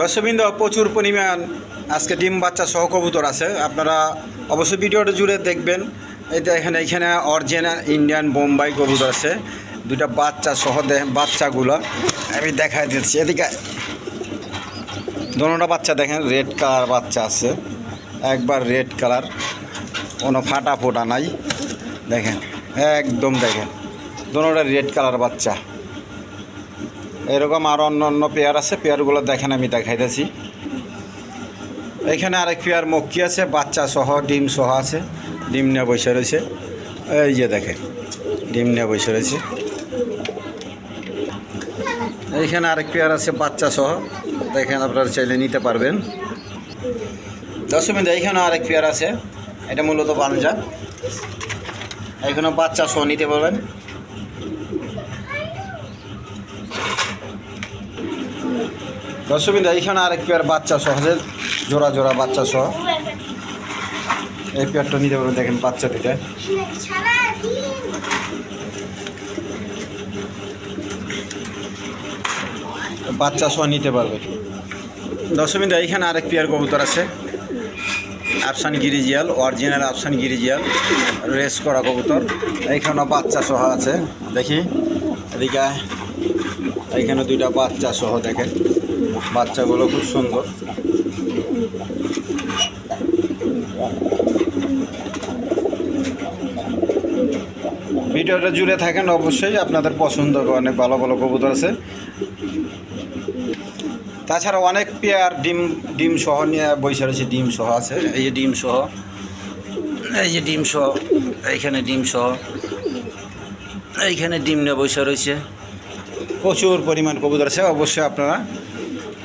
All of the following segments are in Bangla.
দর্শকবৃন্দ, প্রচুর পরিমাণ আজকে ডিম বাচ্চা সহ কবুতর আছে। আপনারা অবশ্যই ভিডিওটা জুড়ে দেখবেন। যে এখানে এখানে অরিজিনাল ইন্ডিয়ান বোম্বাই কবুতর আছে। দুটা বাচ্চা সহ বাচ্চাগুলো। আমি দেখাই দিচ্ছি। এদিকে দোনোটা বাচ্চা দেখেন, রেড কালার বাচ্চা আছে। একবার রেড কালার। কোনো ফাটা ফোটা নাই। দেখেন, একদম দেখেন। দোনোটা রেড কালার বাচ্চা। এরকম আরও অন্য অন্য পেয়ার আছে, পেয়ারগুলো দেখেন আমি দেখাইতেছি। এখানে আরেক পেয়ার মক্কি আছে, বাচ্চা সহ, ডিম সহ আছে, ডিম নিয়ে বসে রয়েছে। এই যে দেখেন, ডিম নিয়ে বসে রয়েছে। এইখানে আরেক পেয়ার আছে, বাচ্চা সহ, দেখেন আপনারা চাইলে নিতে পারবেন। দশ মিনিট এইখানে আরেক পেয়ার আছে, এটা মূলত পাঞ্জা। এখানে বাচ্চা সহ নিতে পারবেন। দর্শকবিন্দু, এইখানে আরেক পেয়ার বাচ্চা সহজে জোড়া জোড়া বাচ্চা সহ। এই পেয়ারটা নিতে পারবেন, দেখেন বাচ্চা দিতে বাচ্চা সহ নিতে পারবেন দর্শকবিন্দু, এইখানে আরেক পেয়ার কবুতর আছে। আফসান গিরিজিয়াল অরিজিনাল আফসান গিরিজিয়াল রেস করা কবুতর। এইখানেও বাচ্চা সহ আছে, দেখি। এদিকে এইখানে দুইটা বাচ্চা সহ দেখেন। বাচ্চাগুলো খুব সুন্দর। ভিডিওটা জুড়ে থাকেন অবশ্যই, আপনাদের পছন্দ অনেক ভালো ভালো কবুতর আছে। তাছাড়া অনেক পেয়ার ডিম ডিম সহ নিয়ে বসে রয়েছে, ডিম সহ আছে। এই যে ডিম সহ, এই যে ডিম সহ, এইখানে ডিম সহ, এইখানে ডিম নিয়ে বসে রয়েছে। প্রচুর পরিমাণ কবুতর আছে, অবশ্যই আপনারা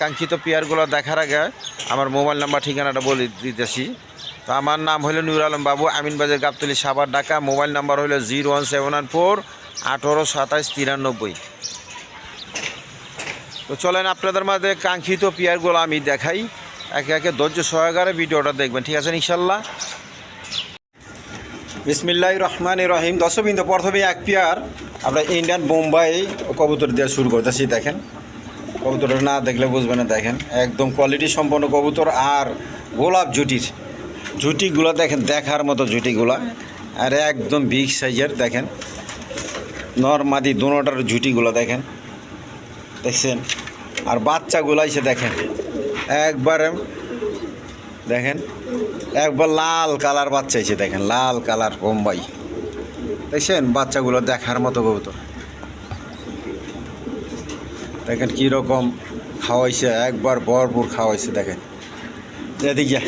কাঙ্ক্ষিত পেয়ারগুলো দেখার আগে আমার মোবাইল নাম্বার ঠিকানাটা বলে দিতেছি। তো আমার নাম হলো নুর আলম বাবু, আমিনবাজার গাবতলি সাবার ঢাকা। মোবাইল নাম্বার হলো zero one seven one four আঠেরো সাতাশ তিরানব্বই। তো চলেন আপনাদের মাঝে কাঙ্ক্ষিত পেয়ারগুলো আমি দেখাই। একে একে ধৈর্য সহকারে ভিডিওটা দেখবেন, ঠিক আছে ইনশাল্লাহ? বিসমিল্লাহ রহমান রহিম। দশবিন্দু প্রথমে এক পেয়ার আমরা ইন্ডিয়ান বোম্বাই কবুতর দিয়ে শুরু করতেছি, দেখেন। কবুতরটা না দেখলে বুঝবেন না, দেখেন। একদম কোয়ালিটি সম্পন্ন কবুতর আর গোলাপ জুটির। জুটিগুলো দেখেন, দেখার মতো জুটিগুলা। আর একদম বিগ সাইজের দেখেন। নর্মাদি দুটার জুটিগুলো দেখেন। দেখছেন? আর বাচ্চাগুলো এসে দেখেন। একবারে, দেখেন? একবার লাল কালার বাচ্চা এসে দেখেন। লাল কালার বোম্বাই। দেখছেন? বাচ্চাগুলো দেখার মতো কবুতর। দেখেন কীরকম খাওয়াইছে, একবার ভরপুর খাওয়াইছে, দেখেন। এদিকে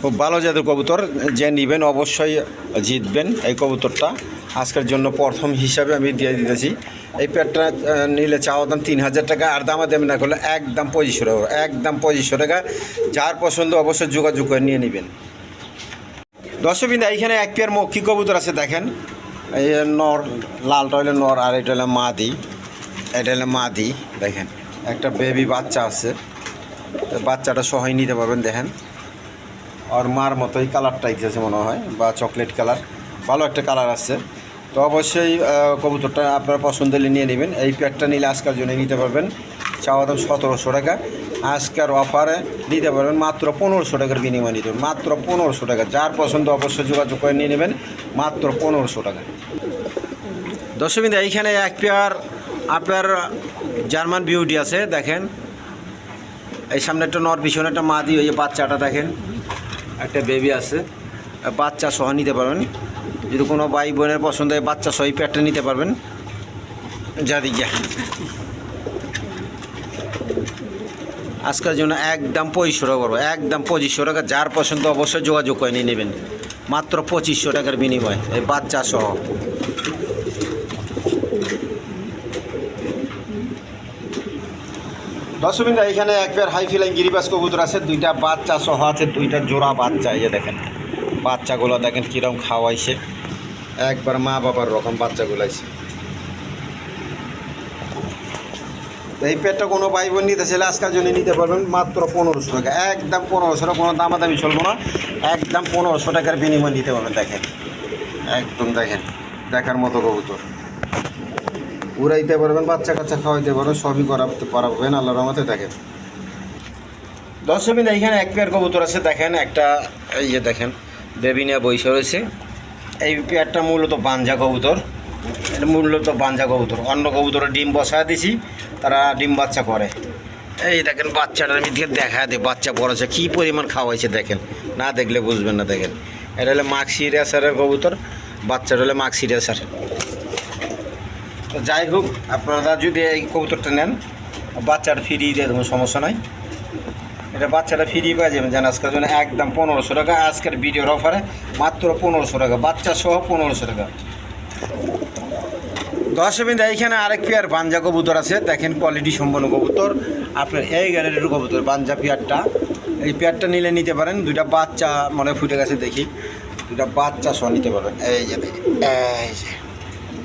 খুব ভালো জাতের কবুতর, যে নেবেন অবশ্যই জিতবেন এই কবুতরটা। আজকের জন্য প্রথম হিসাবে আমি দিয়ে দিতেছি। এই পেটটা নিলে চাওয়া দাম তিন হাজার টাকা, আর দামা দেবেন না, করলে একদম পঁচিশশো টাকা, একদম পঁচিশশো টাকা। যার পছন্দ অবশ্যই যোগাযোগ করে নিয়ে নেবেন। দর্শকবিন্দু, এইখানে এক পেয়ার মক্ষী কবুতর আছে দেখেন? এই নর, লালটা হলে নর, আর এটা হলে মাদি। এটা হলে মাদি, দেখেন। একটা বেবি বাচ্চা আছে। বাচ্চাটা সহায় নিতে পারবেন, দেখেন। আর মার মতোই কালারটা আছে মনে হয়, বা চকলেট কালার ভালো একটা কালার আছে। তো অবশ্যই কবুতরটা আপনার পছন্দ হলে নিয়ে নেবেন। এই প্যাকটা নিলে আজকের জন্য নিতে পারবেন। চাওয়া দাম সতেরোশো টাকা। আজকের অফারে নিতে পারবেন মাত্র পনেরোশো টাকার বিনিময় নিতে মাত্র পনেরোশো টাকা। যার পছন্দ, অবশ্যই যোগাযোগ করে নিয়ে নেবেন। মাত্র পনেরোশো টাকা। দশমিন এইখানে এক পেয়ার আপনার জার্মান বিউটি আছে, দেখেন। এই সামনে একটা নর, পিছনে একটা মা দিয়ে ওই যে বাচ্চাটা দেখেন। একটা বেবি আছে। বাচ্চা সহ নিতে পারবেন। যদি কোনো ভাই বোনের পছন্দ হয়, বাচ্চা সহ এই প্যাডটা নিতে পারবেন। যা দিকে আজকের জন্য একদম পঁচিশশো টাকা করব, একদম পঁচিশশো টাকা। যার পছন্দ অবশ্যই যোগাযোগ করে নিয়ে নেবেন। মাত্র পঁচিশশো টাকার বিনিময়, এই বাচ্চা সহ। দশমিনটা এখানে এক পেয়ার হাই ফিলাইং গিরিবাস কবুতর আছে, দুইটা বাচ্চা সহ আছে, দুইটা জোড়া বাচ্চা, এই দেখেন। বাচ্চাগুলো দেখেন কীরকম খাওয়াইছে। একবার মা বাবার রকম বাচ্চাগুলো আছে এই পেটটা কোনো ভাই বোন নিতে চাইলে আজকের জন্য নিতে পারবেন মাত্র পনেরোশো টাকা। একদম পনেরোশো টাকা কোনো দামাদামি চলবো না। একদম পনেরোশো টাকার বিনিময় নিতে পারবেন, দেখেন। একদম দেখেন, দেখার মতো কবুতর। উড়াইতে পারবেন, বাচ্চা কাচ্চা খাওয়াইতে পারবেন, সবই করাতে পারবেন, আল্লাহর রহমতে দেখেন। দশমিন এইখানে এক পেয়ার কবুতর আছে, দেখেন, একটা, এই যে দেখেন বেবিনিয়া বৈশ রয়েছে। এই পেয়ারটা মূলত বাঞ্জা কবুতর, এটা মূলত বাঞ্জা কবুতর। অন্য কবুতরে ডিম বসায় দিছি, তারা ডিম বাচ্চা করে। এই দেখেন বাচ্চাটার মধ্যে দেখা দে বাচ্চা পড়েছে কী পরিমাণ খাওয়াইছে দেখেন। না দেখলে বুঝবেন না, দেখেন। এটা হলো মাক্সি রেসারের কবুতর, বাচ্চাটা হলে মাক্সি রেসার। তো যাই হোক, আপনারা যদি এই কবুতরটা নেন, বাচ্চাটা ফিরিয়ে দিয়ে দেবো, সমস্যা নাই। এটা বাচ্চাটা ফিরিয়ে পাওয়া যাবে জান আজকের জন্য একদম পনেরোশো টাকা, আজকের ভিডিওর অফারে মাত্র পনেরোশো টাকা, বাচ্চা সহ পনেরোশো টাকা। দশ বিন্দু, এইখানে আরেক পেয়ার বাঞ্জা কবুতর আছে। দেখেন কোয়ালিটি সম্পন্ন কবুতর। আপনার এই গ্যারেটের কবুতর, বাঞ্জা পেয়ারটা এই পেয়ারটা নিলে নিতে পারেন, দুইটা বাচ্চা মনে ফুটে গেছে দেখি। দুইটা বাচ্চা সহ নিতে পারবেন। এই যে এই যে।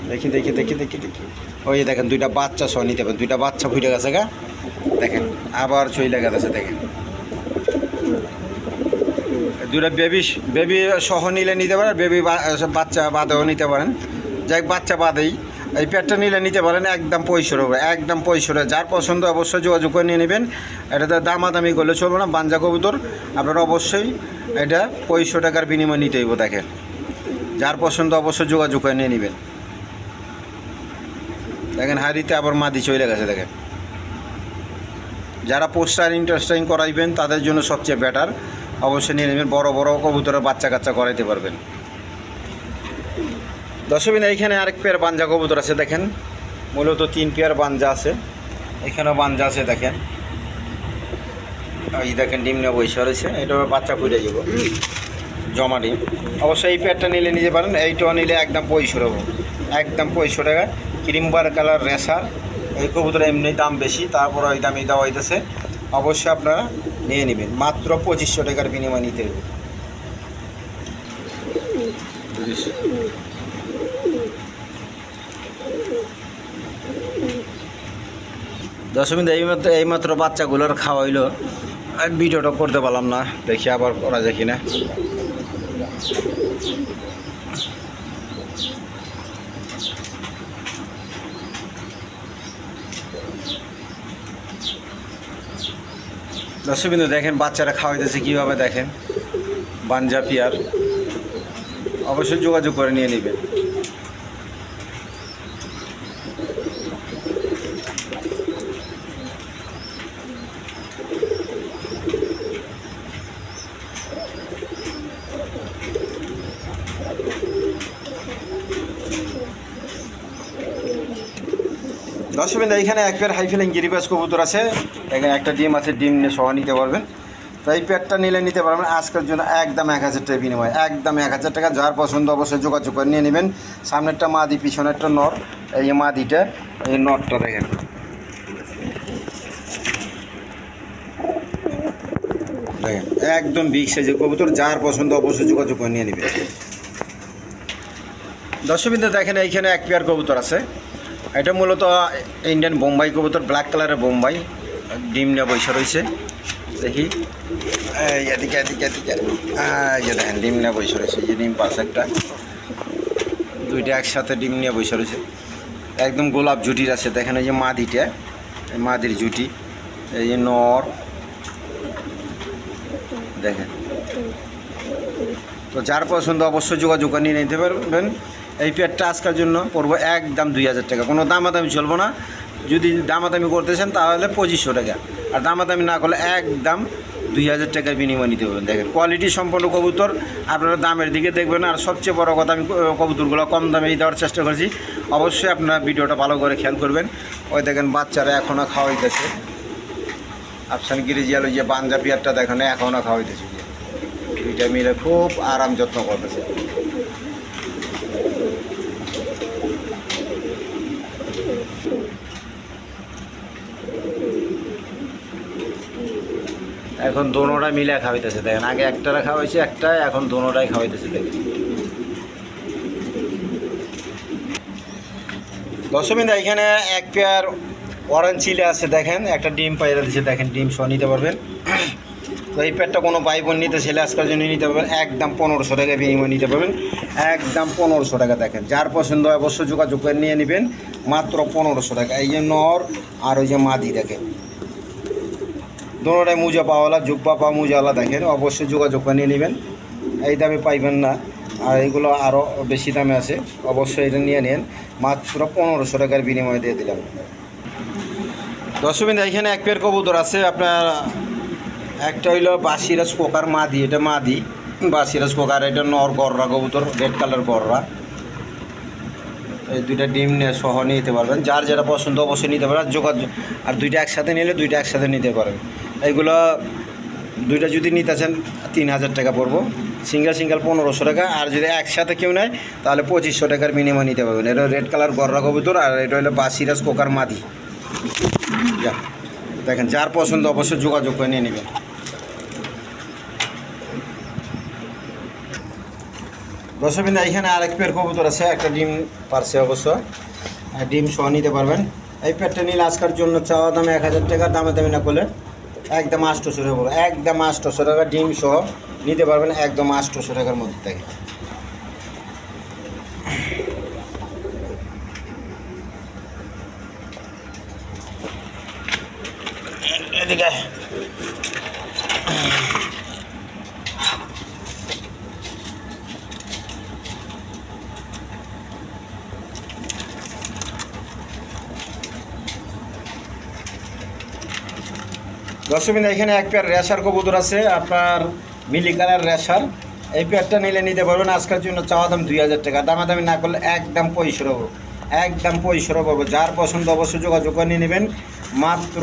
দেখি দেখি দেখি দেখি দেখি। ওই দেখেন, দুইটা বাচ্চা সহ নিতে পারেন দুইটা বাচ্চা ফুটে গেছে গা। দেখেন, আবার চইলে গেছে, দেখেন। দুটা বেবি বেবি সহ নিলে নিতে পারেন বেবি বাচ্চা বাদেও নিতে পারেন। যাই বাচ্চা বাদেই। এই পেটটা নিলে নিতে পারেন, একদম পয়সর হবে একদম পয়সরে যার পছন্দ অবশ্যই যোগাযোগ করে নিয়ে নেবেন। এটাতে দামাদামি করলে চলবে না, বাঞ্জা কবুতর। আপনারা অবশ্যই এটা পঁয়ষো টাকার বিনিময় নিতে হইব, দেখেন। যার পছন্দ অবশ্যই যোগাযোগ করে নিয়ে নেবেন। দেখেন হারিতে আবার মাদি চলে গেছে, দেখেন। যারা পোস্টার ইন্টারেস্টিং করাইবেন, তাদের জন্য সবচেয়ে বেটার অবশ্যই নিয়ে নেবেন, বড় বড় কবুতরের বাচ্চা কাচ্চা করাইতে পারবেন। দশমিন এইখানে আরেক পেয়ার বাঞ্জা কবুতর আছে, দেখেন। মূলত তিন পেয়ার বাঞ্জা আছে। এখানেও বাঞ্জা আছে, দেখেন। এই দেখেন, ডিম নেওয়া বৈশা রয়েছে। এটা বাচ্চা ফুটে যাব জমা ডিম। অবশ্যই এই পেয়ারটা নিলে নিতে পারেন। এইটাও নিলে একদম পঁয়ষো টাকা একদম পঁয়ষো টাকা। ক্রিম বার কালার রেসার এই কবুতর এমনি দাম বেশি, তারপর ওই দামে দেওয়া হইতেছে। অবশ্যই আপনারা নিয়ে নেবেন। মাত্র পঁচিশশো টাকার বিনিময় নিতে হবে। দশমিন এইমাত্র এইমাত্র বাচ্চাগুলোর খাওয়াইলো ভিডিওটা করতে পারলাম না। দেখি আবার করা যায় কিনা। দর্শকবিন্দু দেখেন বাচ্চারা খাওয়াইতেছে কীভাবে দেখেন? বাঞ্জা পিয়ার। অবশ্যই যোগাযোগ করে নিয়ে নেবেন। দর্শকবিন্দু এখানে এক পেয়ার হাই ফিলিং গিরিবাস কবুতর আছে। এখানে একটা ডিম আছে, ডিম নিয়ে সহ নিতে পারবেন। তো এই পেয়ারটা নিলে নিতে পারবেন আজকের জন্য একদম এক হাজার টাকা বিনিময়। একদম এক হাজার টাকা, যার পছন্দ অবশ্যই যোগাযোগ করে নিয়ে নেবেন। সামনেরটা মাদি, পিছনেরটা নর, এই মাদিটা, এই নটটা দেখেন। দেখেন, একদম বিগ সাইজের কবুতর, যার পছন্দ অবশ্যই যোগাযোগ করে নিয়ে নেবেন। দর্শকবিন্দু দেখেন এইখানে এক পেয়ার কবুতর আছে। এটা মূলত ইন্ডিয়ান বোম্বাই কবুতর ব্ল্যাক কালারের বোম্বাই। ডিম নিয়ে বৈশা রয়েছে। দেখি। এদিকে এদিকে এদিকে। দেখেন, ডিম নিয়ে বৈশা রয়েছে। যে ডিম পাশে একটা। দুইটা একসাথে ডিম নিয়ে বৈশা রয়েছে। একদম গোলাপ জুটির আছে। দেখেন, এই যে মাদিটা। মাদির জুটি। এই যে নর। দেখেন। তো যার পছন্দ অবশ্যই যোগাযোগ নিয়ে নিতে পারবেন। এই পেয়ারটা আজকের জন্য পড়ব একদম দুই হাজার টাকা। কোনো দামাদামি চলবো না। যদি দামাদামি চান তাহলে পঁচিশশো টাকা। আর দামাদামি না করলে একদম দুই হাজার টাকার বিনিময় নিতে পারবেন। দেখেন কোয়ালিটি সম্পন্ন কবুতর, আপনারা দামের দিকে দেখবেন। আর সবচেয়ে বড় কথা, আমি কবুতরগুলো কম দামে দেওয়ার চেষ্টা করছি। অবশ্যই আপনারা ভিডিওটা ভালো করে খেয়াল করবেন। ওই দেখেন, বাচ্চারা এখনও খাওয়াইতেছে। আফসান গিরিজিয়াল ওই যে বাঞ্জা পিয়ারটা দেখেন এখনও খাওয়াইতেছে। দুইটা মিলে খুব আরাম যত্ন করতেছে। এখন দোনোটা মিলে খাওয়াইতেছে, দেখেন। আগে একটারা খাওয়াইছে একটা এখন দোনোটাই খাওয়াইতেছে, দেখেন। দশমিন এখানে এক পেয়ার অরেঞ্জ চিলে আছে, দেখেন। একটা ডিম পাইরা দিচ্ছে দেখেন, ডিম সহ নিতে পারবেন। তো এই পেয়ারটা কোনো ভাই বোন নিতে ছেলে আজকের জন্য নিতে পারবেন। একদম পনেরোশো টাকা বিনিময় নিতে পারবেন। একদম পনেরোশো টাকা, দেখেন। যার পছন্দ হয় যোগাযোগ করে নিয়ে নেবেন। মাত্র পনেরোশো টাকা। এই যে নর আর ওই যে মাদি, দেখেন। দোনোটাই মুজা পাওয়ালা জুব্বা পাওয়া মুজাওয়ালা দেখেন অবশ্যই যোগাযোগ নিয়ে নেবেন। এই দামে পাইবেন না। আর এগুলো আরও বেশি দামে আছে। অবশ্যই এটা নিয়ে নেন। মাত্র পনেরোশো টাকার বিনিময়ে দিয়ে দিলাম। দশমিন এখানে এক পেয়ার কবুতর আছে। আপনার একটা হইল বাসিরাজ কোকার মাদি। এটা মা মাদি। বাসিরাজ কোকার। এটা নর গররা কবুতর। রেড কালার গররা। এই দুইটা ডিম নিয়ে সহ নিতে পারবেন। যার যেটা পছন্দ অবশ্যই নিতে পারবেন আর যোগাযোগ আর দুইটা একসাথে নিলে দুইটা একসাথে নিতে পারবেন এইগুলো দুইটা যদি নিতে চান তিন হাজার টাকা পড়ব। সিঙ্গেল সিঙ্গেল পনেরোশো টাকা। আর যদি একসাথে কেউ নেয়, তাহলে পঁচিশশো টাকার মিনিমাম নিতে পারবেন। এটা রেড কালার গররা কবুতর, আর এটা হলো বাসিরাজ কোকার মাদি। দেখেন, যার পছন্দ অবশ্যই যোগাযোগ করে নিয়ে নেবেন। দশমিন এখানে আরেক পেয়ার কবুতর আছে, একটা ডিম পারছে অবশ্য। ডিম সহ নিতে পারবেন। এই পেয়ারটা নিলে আজকার জন্য চাওয়া দামে এক হাজার টাকা, দামে দামে না করলে একদম আটশোশো টাকা একদম আটশোশো টাকা ডিম সহ নিতে পারবেন একদম আটশোশো টাকার মধ্যে। থেকে দশমিন এখানে এক পেয়ার রেশার কবুতর আছে, আপনার মিলি কালার রেশার। এই পেয়ারটা নিলে নিতে পারবেন, আজকের জন্য চাওয়া দাম দুই হাজার টাকা। দামাদামি না করলে একদম পয়সর হব একদম পয়সর হব যার পছন্দ অবশ্যই যোগাযোগ করে নিয়ে নেবেন। মাত্র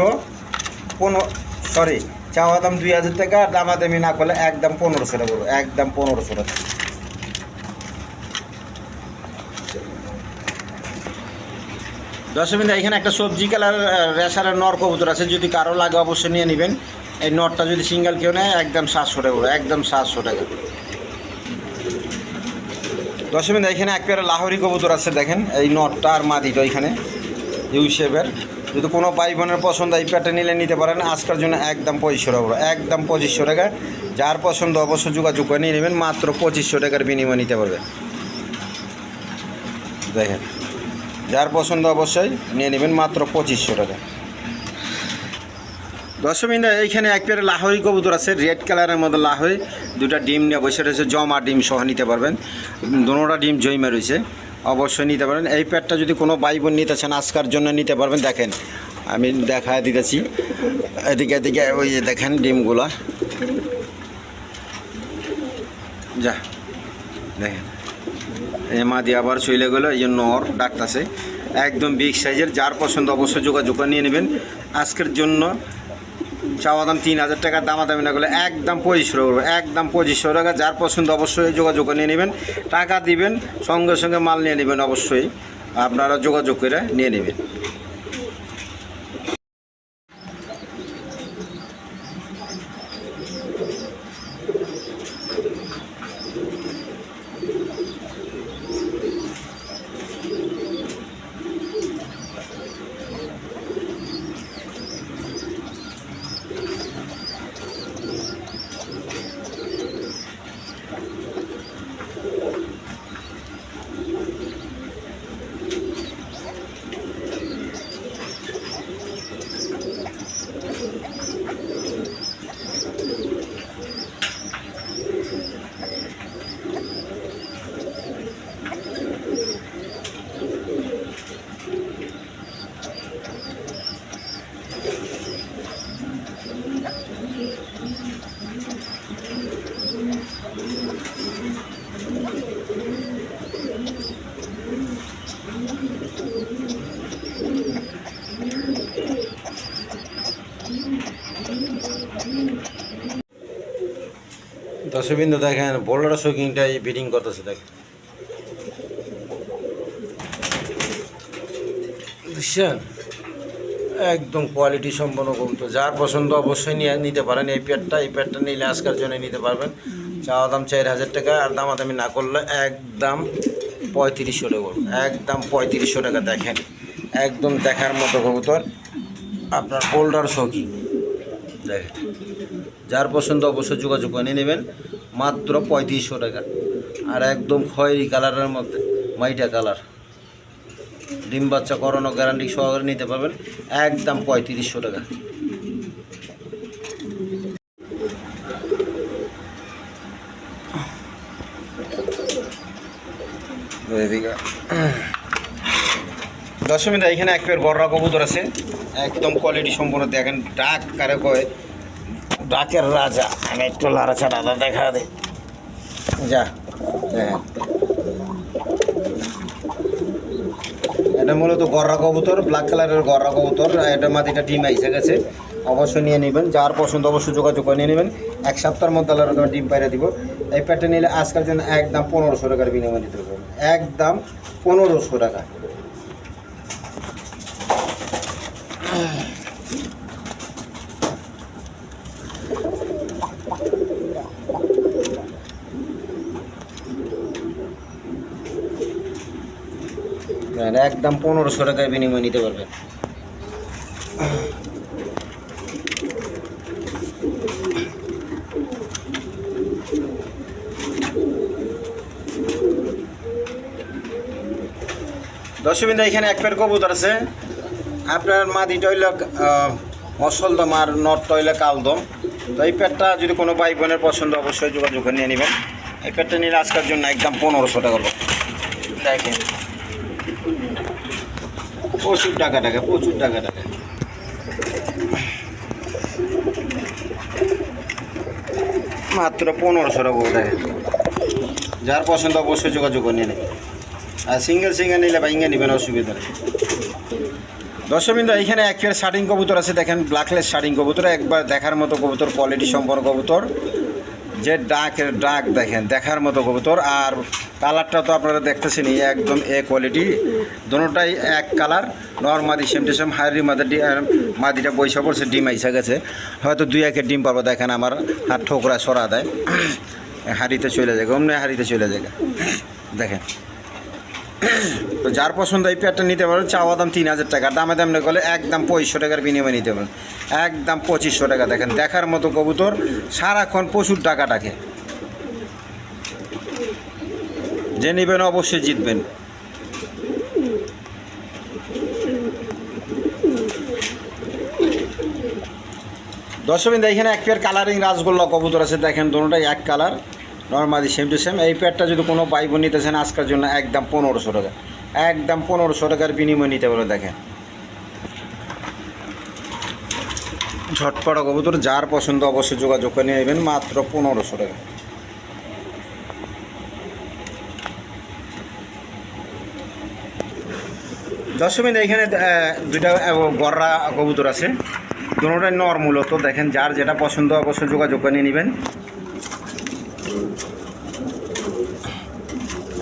পনেরো সরি চাওয়া দাম দুই হাজার টাকা, দামাদামি না করলে একদম পনেরোশো টাকা। একদম পনেরোশো টাকা। দশমিন এখানে একটা সবজি কালার রেশারের নর কবুতর আছে। যদি কারও লাগে অবশ্যই নিয়ে নেবেন। এই নটটা যদি সিঙ্গেল কেউ নেয়, একদম সাতশো টাকা একদম সাতশো টাকা দশমিন এখানে এক পেয়ার লাহোরি কবুতর আছে, দেখেন। এই নটটা আর মাদিটা এখানে। ইউ শেপের। যদি কোনো ভাই বোনের পছন্দ এই পেয়ারটা নিলে নিতে পারেন। আজকের জন্য একদম পঁচিশশো টাকা একদম পঁচিশশো টাকা। যার পছন্দ অবশ্যই যোগাযোগ করে নিয়ে নেবেন, মাত্র পঁচিশশো টাকার বিনিময় নিতে পারবে। দেখেন। যার পছন্দ অবশ্যই নিয়ে নেবেন মাত্র পঁচিশশো টাকা। দশমিন এইখানে এক পেয়ারে লাহোরি কবুতর আছে, রেড কালারের মধ্যে লাহোরি। দুটা ডিম নিয়ে বসে রয়েছে, জমা ডিম সহ নিতে পারবেন। দুটা ডিম জইমে রয়েছে, অবশ্যই নিতে পারবেন। এই প্যাডটা যদি কোনো ভাই বোন নিতে চান, আজকার জন্য নিতে পারবেন। দেখেন, আমি দেখা দিতেছি। এদিকে এদিকে, ওই যে দেখেন ডিমগুলা। যা, দেখেন। এই মা দিয়ে আবার চলে গেলো, এই জন্য নর ডাকতেছে। একদম বিগ সাইজের যার পছন্দ অবশ্যই যোগাযোগ নিয়ে নেবেন। আজকের জন্য চাওয়া দাম তিন হাজার টাকার দামাদামি না করলে একদম পঁচিশশো টাকা একদম পঁচিশশো টাকা। যার পছন্দ অবশ্যই যোগাযোগ নিয়ে নেবেন। টাকা দিবেন, সঙ্গে সঙ্গে মাল নিয়ে নেবেন অবশ্যই। আপনারা যোগাযোগ করে নিয়ে নেবেন। দশবিন্দু দেখেন বোলার শোকিংটাই বিডিং করতেছে, দেখেন। বুঝছেন একদম কোয়ালিটি সম্পন্ন কবুতর যার পছন্দ অবশ্যই নিয়ে নিতে পারেন এই প্যাডটা এই প্যাডটা নিলে আজকের জন্য নিতে পারবেন। চাওয়া দাম চার হাজার টাকা, আর দামাদামি না করলে একদম পঁয়ত্রিশশো টাকা একদম পঁয়ত্রিশশো টাকা দেখেন। একদম দেখার মতো কবুতর। আপনার ওল্ডার শৌকি দেখেন। যার পছন্দ অবশ্যই যোগাযোগ করে নেবেন। মাত্র পঁয়ত্রিশশো টাকা। আর একদম খয়েরি কালারের মধ্যে, মাইটা কালার। ডিম বাচ্চা করানো গ্যারান্টি সহকারে নিতে পারবেন, একদম পঁয়ত্রিশশো টাকা। দশমিটা এখানে এক পেয়ার গররা কবুতর আছে। একদম কোয়ালিটি সম্পূর্ণ দেখেন, ডাক কারে কয়, ডাকের রাজা। আমি একটু লাড়াচা দাদা দেখা দে। যা এটা মূলত গররা কবুতর ব্ল্যাক কালারের গররা কবুতর এটা মাটিটা ডিম আইসে গেছে। অবশ্যই নিয়ে নেবেন, যার পছন্দ অবশ্যই যোগাযোগ করে নিয়ে নেবেন। এক সপ্তাহের মধ্যে আল্লাহ রকমের ডিম পাইরে দিব। এই প্যাটটা নিলে আজকের জন্য একদম পনেরোশো টাকার বিনিময় দিতে পারবেন একদম পনেরোশো টাকা আর একদম পনেরোশো টাকার বিনিময় নিতে পারবেন। দশমিন্দা এখানে এক পেয়ার কবুতর আছে। আপনার মাদিটা হইল মসলদম আর নটটা হইলে কালদম তো এই পেটটা যদি কোনো ভাই বোনের পছন্দ, অবশ্যই যোগাযোগ নিয়ে নেবেন। এই পেটটা নিলে আজকের জন্য একদম পনেরোশো টাকা দেখেন। প্রচুর টাকা টাকা, প্রচুর টাকা টাকা। মাত্র পনেরোশো টাকা যার পছন্দ অবশ্যই যোগাযোগ করে নেবেন আর সিঙ্গেল সিঙ্গেল নিলে বা ইঙ্গে নেবেন, অসুবিধা নেই। দর্শকবৃন্দ এখানে এক শার্টিং কবুতর আছে। দেখেন ব্ল্যাকলেস শার্টিং কবুতর, একবার দেখার মতো কবুতর কোয়ালিটি সম্পন্ন কবুতর। যে ডাকের ডাক দেখেন, দেখার মতো কবুতর। আর কালারটা তো আপনারা দেখতেছেন একদম এ কোয়ালিটি দুটাই এক কালার নর্মাদি সেম টু সেম হাইরি মাদের ডি মাদিটা বৈশা পড়ছে, ডিম আইসা গেছে। হয়তো দুই একের ডিম পাবো দেখেন আমার হাত ঠোকরা সরা দেয়। হাড়িতে চলে যায়, অমনি হাড়িতে চলে যায়। দেখেন। তো যার পছন্দ এই পেয়ারটা নিতে পারেন চাওয়া দাম তিন হাজার টাকা। দামে দাম করলে একদম পঁচিশশো টাকার বিনিময়ে নিতে পারেন একদম পঁচিশশো টাকা। দেখেন, দেখার মতো কবুতর সারাক্ষণ প্রচুর টাকা টাকে যে নেবেন অবশ্যই জিতবেন। দর্শকবিন্দু এখানে এক পেয়ার কালারিং রাসগোল্লা কবুতর আছে। দেখেন দুটোটাই এক colour normally same to same এই পেয়ারটা যদি কোনো পাইব নিতেছেন আজকের জন্য একদম পনেরোশো টাকা। একদম পনেরোশো টাকার বিনিময় নিতে পারে, দেখেন। ঝটপটা কবুতর, যার পছন্দ অবশ্যই যোগাযোগ করে নেবেন, মাত্র পনেরোশো টাকা। দশমিন এখানে দুইটা গররা কবুতর আছে। দুটোটাই নর মূলত দেখেন, যার যেটা পছন্দ অবশ্যই যোগাযোগ করে নিয়ে নেবেন।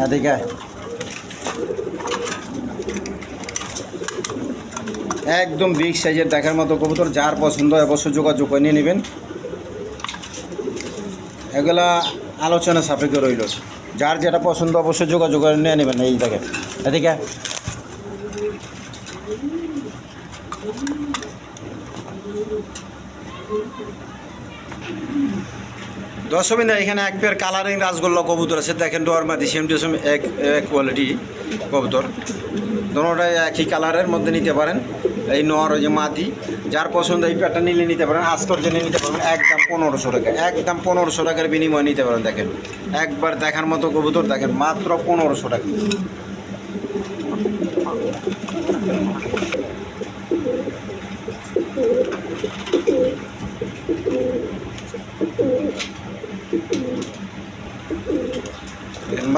এদিকে একদম বিগ সাইজের দেখার মতো কবুতর, যার পছন্দ অবশ্যই যোগাযোগ করে নিয়ে নেবেন। এগুলা আলোচনা সাপেক্ষে রইল। যার যেটা পছন্দ অবশ্যই যোগাযোগ করে নিয়ে নেবেন এই দেখেন। এদিকে আয়। দশমিনা এখানে এক পেয়ার কালারিং রাসগোল্লা কবুতর আছে। দেখেন ডোয়ারমাদি সেম টু সেম এক এক কোয়ালিটি কবুতর। দোনোটাই একই কালারের মধ্যে নিতে পারেন। এই নোয়ার ওই যে মাদি, যার পছন্দ এই পেয়ারটা নিলে নিতে পারেন। আস্তর জন্য নিতে পারবেন একদম পনেরোশো টাকা, একদম পনেরোশো টাকার বিনিময়ে নিতে পারেন, দেখেন। একবার দেখার মতো কবুতর, দেখেন, মাত্র পনেরোশো টাকা।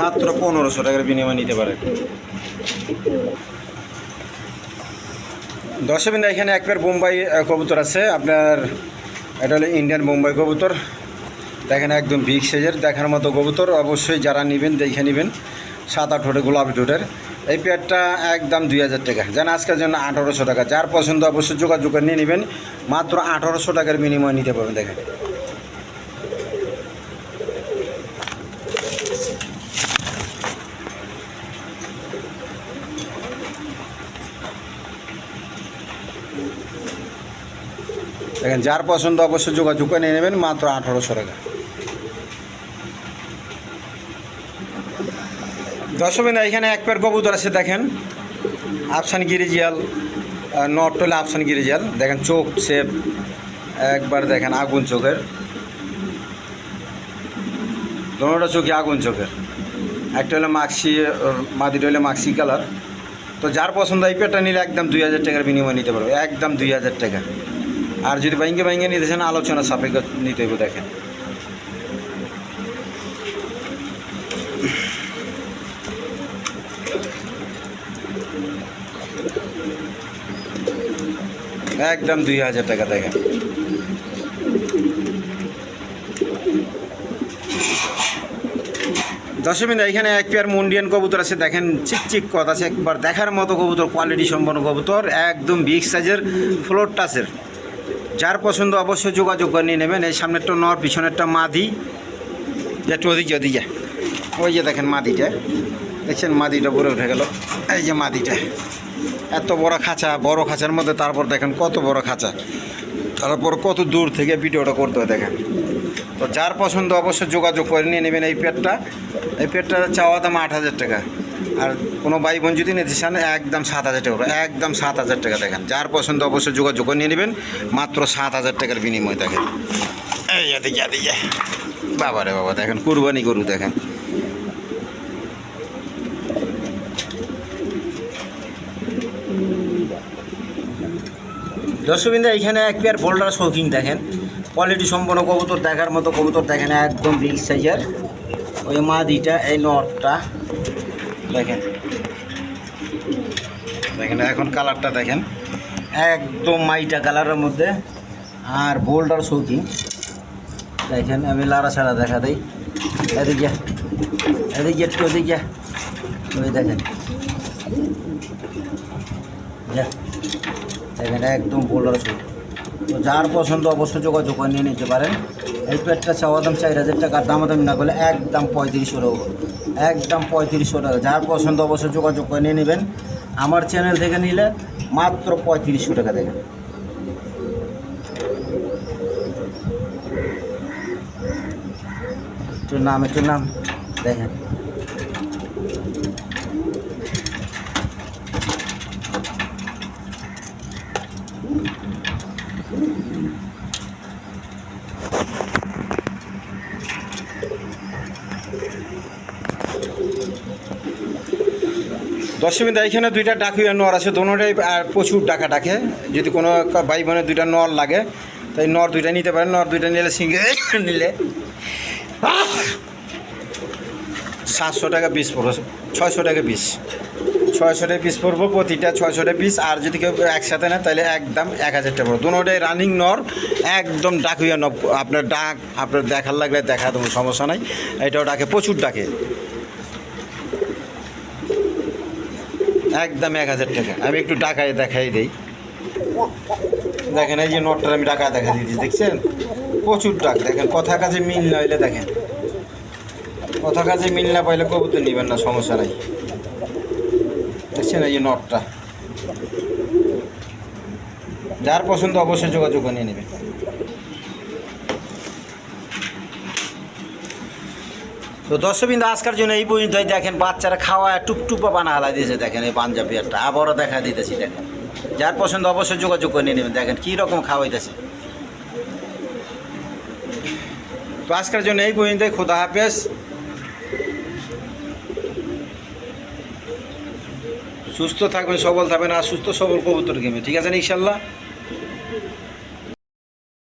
মাত্র পনেরোশো টাকার বিনিময় নিতে পারেন দর্শকবিন্দু এখানে এক পেয়ার বোম্বাই কবুতর আছে। আপনার, এটা হলো ইন্ডিয়ান বোম্বাই কবুতর। দেখেন একদম বিগ সাইজের দেখার মতো কবুতর। অবশ্যই যারা নেবেন, দেখে নেবেন। সাদা ঠোঁটে গোলাপি ঠোঁটের। এই পেয়ারটা একদম দুই হাজার টাকা। যেন আজকের জন্য আঠারোশো টাকা। যার পছন্দ, অবশ্যই যোগাযোগ করে নিয়ে নেবেন। মাত্র আঠারোশো টাকার বিনিময় নিতে পারবেন, দেখেন। দেখেন, যার পছন্দ অবশ্যই যোগাযোগ করে নিয়ে নেবেন, মাত্র আঠারোশো টাকা। দর্শকের এখানে এক পেয়ার কবুতর আছে, দেখেন। আফসান গিরিজিয়াল নট হলে আফসান গিরিজিয়াল দেখেন, চোখ শেপ, একবার দেখেন, আগুন চোখের। দোনোটা চোখে আগুন চোখের। একটা হলো মাক্সি মাদিটা হলে মাক্সি কালার। তো যার পছন্দ এই পেয়ারটা নিলে একদম দুই হাজার টাকার বিনিময় নিতে পারবে একদম দুই হাজার টাকা। আর যদি ব্যাঙ্গে ব্যাঙ্গে নিতে চান, আলোচনা সাপেক্ষ নিতে হবে দেখেন। একদম দুই হাজার টাকা, দেখেন। দশমিন এখানে এক পেয়ার মুন্ডিয়ান কবুতর আছে, দেখেন চিকচিক কত আছে। একবার দেখার মতো কবুতর কোয়ালিটি সম্পন্ন কবুতর, একদম বিগ সাইজের ফ্লোর টাচের যার পছন্দ অবশ্যই যোগাযোগ করে নিয়ে নেবেন। এই সামনেরটা নর, পিছনেরটা মাদি। একটু ওদিকে ওদিকে। ওই যে দেখেন মাদিটা। দেখছেন? মাদিটা পরে উঠে গেল। এই যে মাদিটা। এত বড় খাঁচা, বড় খাঁচার মধ্যে তারপর দেখেন কত বড় খাঁচা। তারপর কত দূর থেকে ভিডিওটা করতে হয় দেখেন। তো যার পছন্দ অবশ্যই যোগাযোগ করে নিয়ে নেবেন এই পেটটা। এই পেটটা চাওয়া দাম আট হাজার টাকা। আর কোনো ভাই বোন যদি নিতে চান, একদম সাত হাজার টাকা। একদম সাত হাজার টাকা দেখেন। যার পছন্দ অবশ্যই যোগাযোগ করে নিয়ে নেবেন, মাত্র সাত হাজার টাকার বিনিময় দেখেন। বাবা রে বাবা, দেখেন, কুরবানি গরু দেখেন। দর্শকবিন্দু, এখানে এক পেয়ার বোল্ডার শৌকিং দেখেন। কোয়ালিটি সম্পন্ন কবুতর দেখার মতো কবুতর দেখেন, একদম বিগ সাইজের ওই মাদিটা, এই নটটা। দেখেন। দেখেন, এখন কালারটা দেখেন। একদম মাইটা কালারের মধ্যে। আর বোল্ডার শৌকিং দেখেন, আমি লাড়া ছাড়া দেখা দিই। এদিকে এদিকে একটু এদিকে ওই দেখেন। দেখেন, একদম বোল্ডার শুট তো যার পছন্দ অবশ্যই যোগাযোগ করে নিয়ে নিতে পারেন। এই পেটটা চাওয়া দাম চার হাজার টাকার দাম দাম না করলে একদম পঁয়ত্রিশশো টাকা একদম পঁয়ত্রিশশো টাকা যার পছন্দ অবশ্যই যোগাযোগ করে নিয়ে নেবেন। আমার চ্যানেল থেকে নিলে মাত্র পঁয়ত্রিশশো টাকা দেখেন একটু নাম একটু নাম? দেখেন। দশমিন এখানে দুইটা ডাকুয়া নর আছে, দোনোটাই আর প্রচুর ডাকা ডাকে। যদি কোনো ভাই বোনের দুইটা নর লাগে, তাই নর দুইটা নিতে পারেন নর দুইটা নিলে সিঙ্গে নিলে। সাতশো টাকা পিস পড়ব, ছয়শো টাকা পিস ছয়শো টাকা পিস পড়ব, প্রতিটা ছয়শো টাকা পিস আর যদি কেউ একসাথে নেয় তাহলে একদম এক হাজার টাকা পড়ব। দুটোটাই রানিং নর, একদম ডাকুয়া নব আপনার ডাক, আপনার দেখার লাগলে দেখা দেবো সমস্যা নাই। এটাও ডাকে, প্রচুর ডাকে। একদম এক হাজার টাকা। আমি একটু টাকায় দেখাই দিই। দেখেন, এই যে নোটটা আমি টাকা দেখা দিয়েছি দেখছেন? প্রচুর টাক। দেখেন, কথা কাজে মিল না হইলে দেখেন। কথা কাজে মিল না পাইলে কবুতর নেবেন না, সমস্যা নাই। দেখছেন এই যে নটটা? যার পছন্দ অবশ্যই যোগাযোগ নিয়ে নেবেন। তো দর্শকবিন্দু, আজকের জন্য এই পর্যন্তই। দেখেন, বাচ্চারা খাওয়া টুপটুপা বানা হালাই দিয়েছে, দেখেন এই পাঞ্জাবি একটা। আবারও দেখা দিতেছি, দেখেন। যার পছন্দ অবশ্যই যোগাযোগ করে নিয়ে নেবেন। দেখেন, কী রকম খাওয়াইতেছে। তো আজকের জন্য এই পর্যন্তই। খোদা হাফেজ। সুস্থ থাকবেন, সবল থাকবেন, আর সুস্থ সবল কবুতর গেমে, ঠিক আছে ইনশাল্লাহ?